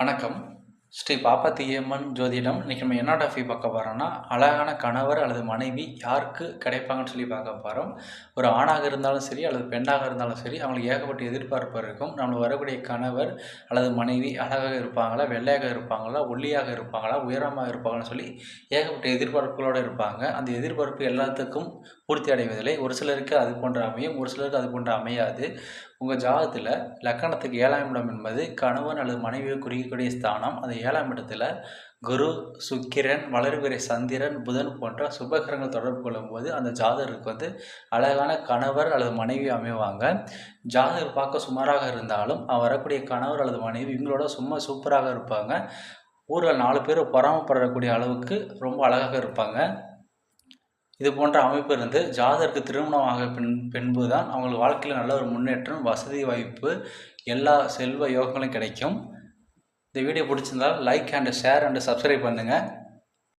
வணக்கம். ஸ்ரீ பாப்பத்தியம்மன் ஜோதிடம். இன்றைக்கி நம்ம என்ன டாஃபி பார்க்க போகிறோம்னா அழகான கணவர் அல்லது மனைவி யாருக்கு கிடைப்பாங்கன்னு சொல்லி பார்க்க போகிறோம் ஒரு ஆணாக இருந்தாலும் சரி அல்லது பெண்ணாக இருந்தாலும் சரி அவங்களுக்கு ஏகப்பட்ட எதிர்பார்ப்பு இருக்கும். நம்மளுக்கு வரக்கூடிய கணவர் அல்லது மனைவி அழகாக இருப்பாங்களா வெள்ளையாக இருப்பாங்களா ஒல்லியாக இருப்பாங்களா உயரமாக இருப்பாங்கன்னு சொல்லி ஏகப்பட்ட எதிர்பார்ப்புகளோடு இருப்பாங்க. அந்த எதிர்பார்ப்பு எல்லாத்துக்கும் பூர்த்தி அடைவதில்லை. ஒரு சிலருக்கு அது போன்ற அமையும் ஒரு சிலருக்கு அது போன்ற அமையாது. உங்கள் ஜாதகத்தில் லக்கணத்துக்கு ஏழாம் இடம் என்பது கணவன் அல்லது மனைவியை குறிக்கக்கூடிய ஸ்தானம். அந்த ஏழாம் இடத்துல குரு சுக்கிரன் வளர்பிறை சந்திரன் புதன் போன்ற சுபகிரங்கள் தொடர்பு கொள்ளும்போது அந்த ஜாதகருக்கு வந்து அழகான கணவர் அல்லது மனைவி அமைவாங்க. ஜாதகர் பார்க்க சுமாராக இருந்தாலும் அவர் வரக்கூடிய கணவர் அல்லது மனைவி இவங்களோட சும்மா சூப்பராக இருப்பாங்க. ஊரில் நாலு பேர் பொறாமப்படக்கூடிய அளவுக்கு ரொம்ப அழகாக இருப்பாங்க. இது போன்ற அமைப்பு இருந்து ஜாதகருக்கு திருமணமாக பின் பின்பு தான் அவங்களுக்கு வாழ்க்கையில் நல்ல ஒரு முன்னேற்றம் வசதி வாய்ப்பு எல்லா செல்வ யோகங்களும் கிடைக்கும். இந்த வீடியோ பிடிச்சிருந்தால் like and share and subscribe பண்ணுங்கள்